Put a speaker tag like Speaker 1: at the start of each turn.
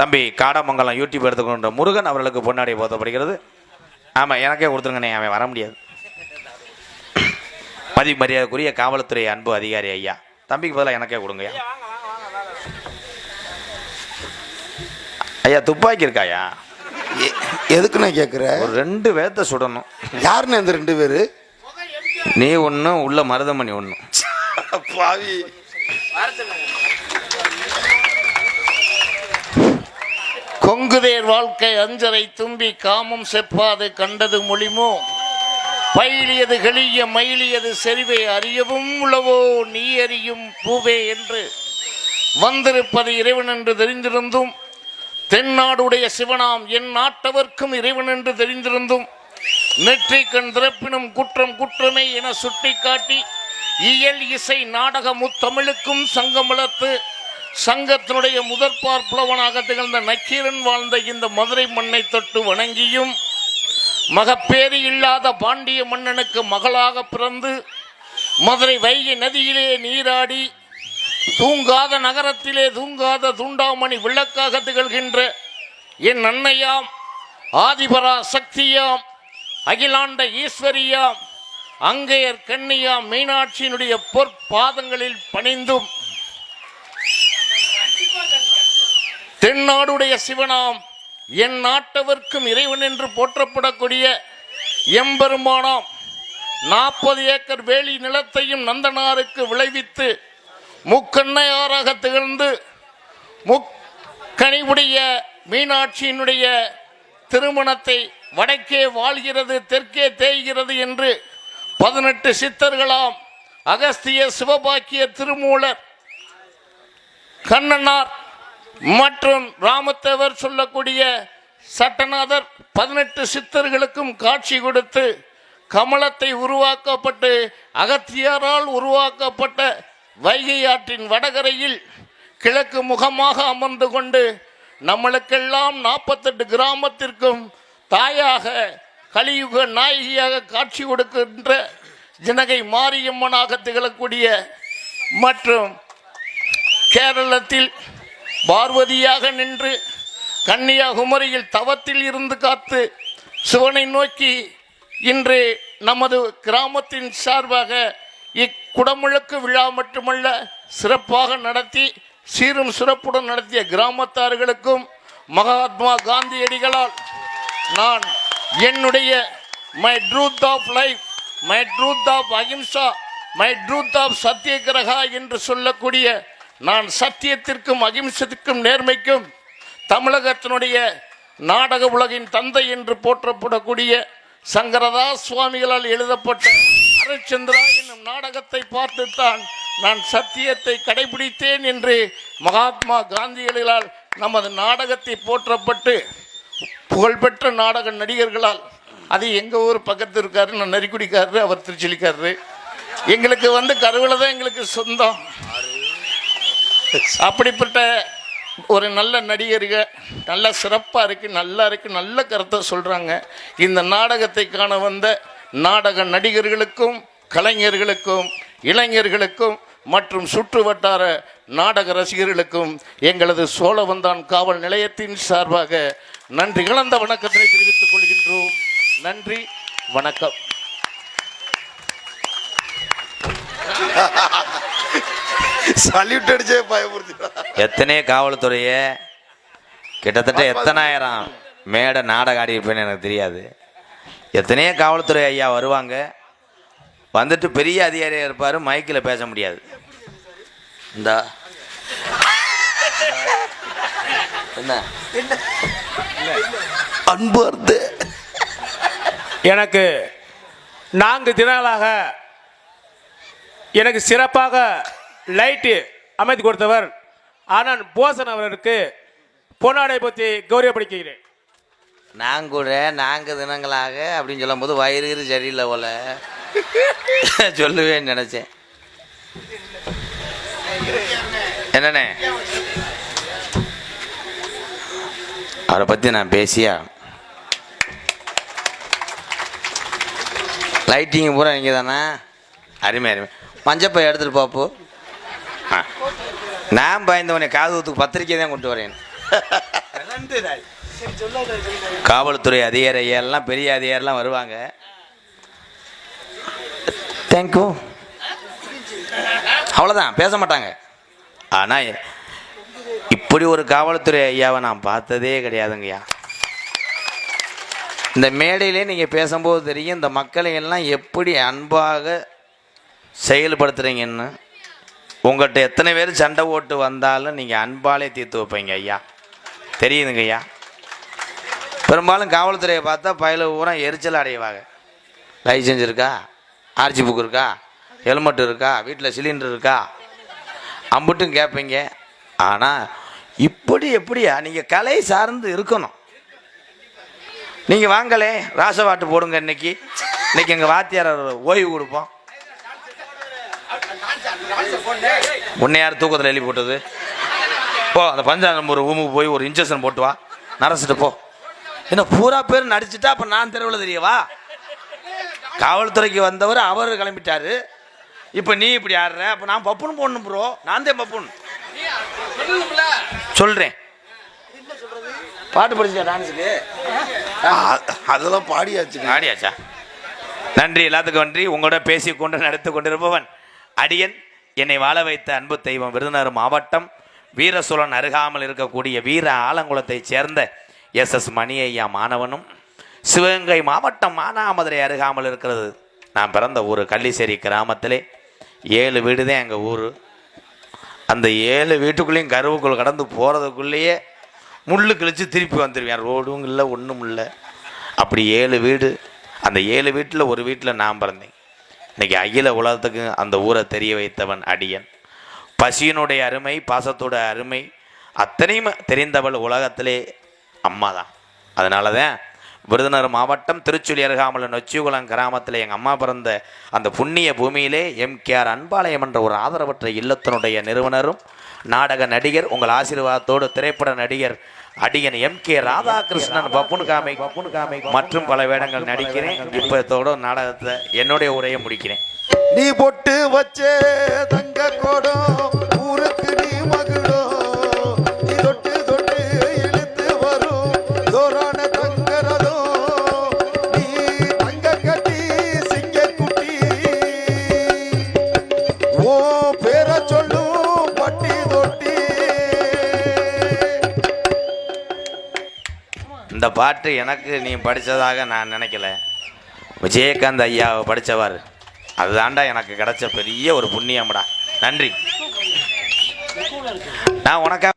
Speaker 1: தம்பி காடமங்கலம் யூடியூப் எடுத்துக்கொண்ட முருகன் அவர்களுக்கு பொன்னாடி போத்தப்படுகிறது. ஆமாம் எனக்கே கொடுத்துருங்கண்ணே அவன் வர முடியாது. மதி மரியாதைக்குரிய காவல்துறை அன்பு அதிகாரி ஐயா. தம்பிக்கு பதிலாக எனக்கே கொடுங்கய்யா. ஐயா துப்பாக்கி இருக்காயா
Speaker 2: எதுக்குண்ணே கேட்குற
Speaker 1: ஒரு ரெண்டு வேத்த சுடணும்.
Speaker 2: யாருண்ணே இந்த ரெண்டு பேரு?
Speaker 1: நீ ஒன்று உள்ள மருதமணி ஒன்று
Speaker 2: பாவி.
Speaker 3: கொங்குதேர் வாழ்க்கை அஞ்சரை தும்பி காமம் செப்பாது கண்டது மொழிமோ? பயிலியது கெளிய மயிலியது செறிவை அறியவும் உளவோ நீ அறியும் பூவே என்று வந்திருப்பது இறைவன் என்று தெரிந்திருந்தும் தென்னாடுடைய சிவனாம் என் நாட்டவர்க்கும் இறைவன் என்று தெரிந்திருந்தும் நெற்றி கண் திறப்பினும் குற்றம் குற்றமே என சுட்டிக்காட்டி இயல் இசை நாடக முத்தமிழுக்கும் சங்கமலத்து சங்கத்தினுடைய முதற்பார் புலவனாக திகழ்ந்த நக்கீரன் வாழ்ந்த இந்த மதுரை மண்ணை தொட்டு வணங்கியும் மகப்பேறு இல்லாத பாண்டிய மன்னனுக்கு மகளாக பிறந்து மதுரை வைகை நதியிலே நீராடி தூங்காத நகரத்திலே தூங்காத தூண்டாமணி விளக்காக திகழ்கின்ற என் அன்னையாம் ஆதிபரா சக்தியாம் அகிலாண்ட ஈஸ்வரியாம் அங்கையர் கண்ணியாம் மீனாட்சியினுடைய பொற்பாதங்களில் பணிந்தும் தென்னாடுடைய சிவனாம் என் நாட்டவர்க்கும் இறைவன் என்று போற்றப்படக்கூடிய எம்பெருமானாம் நாற்பது ஏக்கர் வேலி நிலத்தையும் நந்தனாருக்கு விளைவித்து முக்கண்ணையாராக திகழ்ந்து முக்கனிவுடைய மீனாட்சியினுடைய திருமணத்தை வடக்கே வாழ்கிறது தெற்கே தேய்கிறது என்று பதினெட்டு சித்தர்களாம் அகஸ்திய சிவபாக்கிய திருமூலர் கண்ணனார் மற்றும் ராமத்தேவர் சொல்லக்கூடிய சட்டநாதர் பதினெட்டு சித்தர்களுக்கும் காட்சி கொடுத்து கமலத்தை உருவாக்கப்பட்டு அகத்தியரால் உருவாக்கப்பட்ட வைகை ஆற்றின் வடகரையில் கிழக்கு முகமாக அமர்ந்து கொண்டு நம்மளுக்கெல்லாம் நாற்பத்தெட்டு கிராமத்திற்கும் தாயாக கலியுக நாயகியாக காட்சி கொடுக்கின்ற ஜனகை மாரியம்மனாக திகழக்கூடிய மற்றும் கேரளத்தில் பார்வதியாக நின்று கன்னியாகுமரியில் தவத்தில் இருந்து காத்து சிவனை நோக்கி இன்று நமது கிராமத்தின் சார்பாக இக்குடமுழுக்கு விழா மட்டுமல்ல சிறப்பாக நடத்தி சீரும் சிறப்புடன் நடத்திய கிராமத்தார்களுக்கும் மகாத்மா காந்தியடிகளால் நான் என்னுடைய my truth of life my truth of ahimsa my truth of satyagraha என்று சொல்லக்கூடிய நான் சத்தியத்திற்கும் அகிம்சத்திற்கும் நேர்மைக்கும் தமிழகத்தினுடைய நாடக உலகின் தந்தை என்று போற்றப்படக்கூடிய சங்கரதாஸ் சுவாமிகளால் எழுதப்பட்ட அருச்சந்திரா என்னும் நாடகத்தை பார்த்துத்தான் நான் சத்தியத்தை கடைபிடித்தேன் என்று மகாத்மா காந்தியடிகளால் நமது நாடகத்தை போற்றப்பட்டு புகழ்பெற்ற நாடக நடிகர்களால் அது எங்கள் ஊர் பக்கத்து இருக்காரு நான் நரிக்குடிக்காரரு அவர் திருச்சிலிக்காரரு. எங்களுக்கு வந்து கருவில் தான் எங்களுக்கு சொந்தம். அப்படிப்பட்ட ஒரு நல்ல நடிகர்கள் நல்ல சிறப்பாக இருக்கு நல்லா இருக்கு நல்ல கருத்தை சொல்கிறாங்க இந்த நாடகத்தை காண வந்த நாடக நடிகர்களுக்கும் கலைஞர்களுக்கும் இளைஞர்களுக்கும் மற்றும் சுற்று வட்டார நாடக ரசிகர்களுக்கும் எங்களது சோழவந்தான் காவல் நிலையத்தின் சார்பாக நன்றி இழந்த வணக்கத்தை தெரிவித்துக் கொள்கின்றோம். நன்றி வணக்கம்.
Speaker 2: சல்யூட் அடிச்சே பயமுறுத்திடா
Speaker 1: எத்தனை காவல்துறையை கிட்டத்தட்ட எத்தனாயிரம் மேடை நாடகம் ஆடி இருப்பேன்னு எனக்கு தெரியாது. எத்தனையோ காவல்துறை ஐயா வருவாங்க. வந்துட்டு பெரிய அதிகாரியாக இருப்பார் மைக்கில் பேச முடியாது. இந்த. என்ன?
Speaker 2: அன்பு அர்த்தே
Speaker 4: எனக்கு நான்கு தினங்களாக எனக்கு சிறப்பாக லைட்டு அமைத்து கொடுத்தவர். ஆனால் போசன் அவர்களுக்கு பொன்னாடை பற்றி கௌரவப்படுத்துகிறேன்.
Speaker 1: நான் கூட நான்கு தினங்களாக அப்படின்னு சொல்லும்போது வயிறு சரியில்லை போல. சொல்லுவேன்னு நினச்சேன். என்னண்ணே? அவரை பற்றி நான் பேசியா? லைட்டிங் பூரா இங்கே தானே அருமை அருமை. மஞ்சப்பை எடுத்துகிட்டு பாப்போ நான் பயந்தவனே காதுகுத்துக்கு பத்திரிக்கை தான் கொண்டு வரேன். காவல்துறை அதிகாரி ஐயாயெல்லாம் பெரிய அதிகாரிலாம் வருவாங்க. தேங்க்யூ அவ்வளோதான் பேச மாட்டாங்க. ஆனால் இப்படி ஒரு காவல்துறை ஐயாவை நான் பார்த்ததே கிடையாதுங்கய்யா இந்த மேடையிலே நீங்கள் பேசும்போது தெரியும் இந்த மக்களை எல்லாம் எப்படி அன்பாக செயல்படுத்துகிறீங்கன்னு உங்கள்கிட்ட எத்தனை பேர் சண்டை ஓட்டு வந்தாலும் நீங்கள் அன்பாலே தீர்த்து வைப்பீங்க ஐயா. தெரியுதுங்க ஐயா. பெரும்பாலும் காவல்துறையை பார்த்தா பயில பூரா எரிச்சல் அடைவாங்க. லைசன்ஸ் இருக்கா? ஆர்ச்சி புக் இருக்கா? ஹெல்மெட் இருக்கா? வீட்டில் சிலிண்டர் இருக்கா? அம்புட்டும் கேட்பீங்க ஆனால் இப்படி எப்படியா? நீங்கள் கலை சார்ந்து இருக்கணும். நீங்கள் வாங்கலே ராசவாட்டு போடுங்க இன்னைக்கு. இன்னைக்கு எங்கள் வாத்தியார் ஓய்வு கொடுப்போம். உன்னை யார் தூக்கத்தில் எழுதி போட்டது? போ அந்த பஞ்சாங்கம் ஒரு ரூமுக்கு போய் ஒரு இன்ஜெக்ஷன் போட்டு வா. நரசிட்டு போ. என்ன பூரா பேர் நடிச்சுட்டா அப்போ நான் தெருவில் தெரியவா காவல்துறைக்கு வந்தவர் அவர் கிளம்பிட்டாரு. இப்போ நீ இப்படி ஆடுற அப்போ நான் பப்புன்னு போடணும் ப்ரோ நான் தான் பப்புன்னு. சொல்கிறேன் பாட்டு படிச்சியா டான்ஸுக்கு
Speaker 2: அதெல்லாம் பாடியாச்சுங்க.
Speaker 1: ஆடியாச்சா நன்றி எல்லாத்துக்கும் நன்றி. உங்களோட பேசிக்கொண்டு நடத்து கொண்டிருப்பவன் அடியன் என்னை வாழ வைத்த அன்பு தெய்வம் விருதுநகர் மாவட்டம் வீரசோழன் அருகாமல் இருக்கக்கூடிய வீர ஆலங்குளத்தைச் சேர்ந்த எஸ் எஸ் மணி ஐயா மாணவனும் சிவகங்கை மாவட்டம் மானாமதுரை அருகாமல் இருக்கிறது. நான் பிறந்த ஊர் கள்ளிசேரி கிராமத்திலே. ஏழு வீடு தான் எங்கள் ஊர். அந்த ஏழு வீட்டுக்குள்ளேயும் கருவுக்குள் கடந்து போகிறதுக்குள்ளேயே முள்ளு கிழிச்சு திருப்பி வந்துடுவேன் ரோடும் இல்லை ஒன்றும் இல்லை. அப்படி ஏழு வீடு. அந்த ஏழு வீட்டில் ஒரு வீட்டில் நான் பிறந்தேன். இன்னைக்கு அகில உலகத்துக்கு அந்த ஊரை தெரிய வைத்தவன் அடியன். பசியினுடைய அருமை பாசத்தோட அருமை அத்தனையும் தெரிந்தவள் உலகத்திலே அம்மா தான் அதனால தான் விருதுநகர் மாவட்டம் திருச்சுழி அருகாமல் நொச்சிகுளம் கிராமத்தில் எங்கள் அம்மா பிறந்த அந்த புண்ணிய பூமியிலே எம்கேஆர் அன்பாளையம் என்ற ஒரு ஆதரவற்ற இல்லத்தினுடைய நிறுவனரும் நாடக நடிகர் உங்கள் ஆசீர்வாதத்தோடு திரைப்பட நடிகர் அடியன் எம் கே ராதாகிருஷ்ணன் பப்புனு காமை பப்புனு காமை மற்றும் பல வேடங்கள் நடிக்கிறேன். இப்பத்தோட நாடகத்தை என்னுடைய உரையை முடிக்கிறேன்.
Speaker 2: நீ பொட்டு வச்சே தங்க கோடும்.
Speaker 1: இந்த பாட்டு எனக்கு நீ படித்ததாக நான் நினைக்கல. விஜயகாந்த் ஐயாவை படித்தவர் அதுதான்டா எனக்கு கிடைச்ச பெரிய ஒரு புண்ணியம்டா. நன்றி. நான் உனக்காக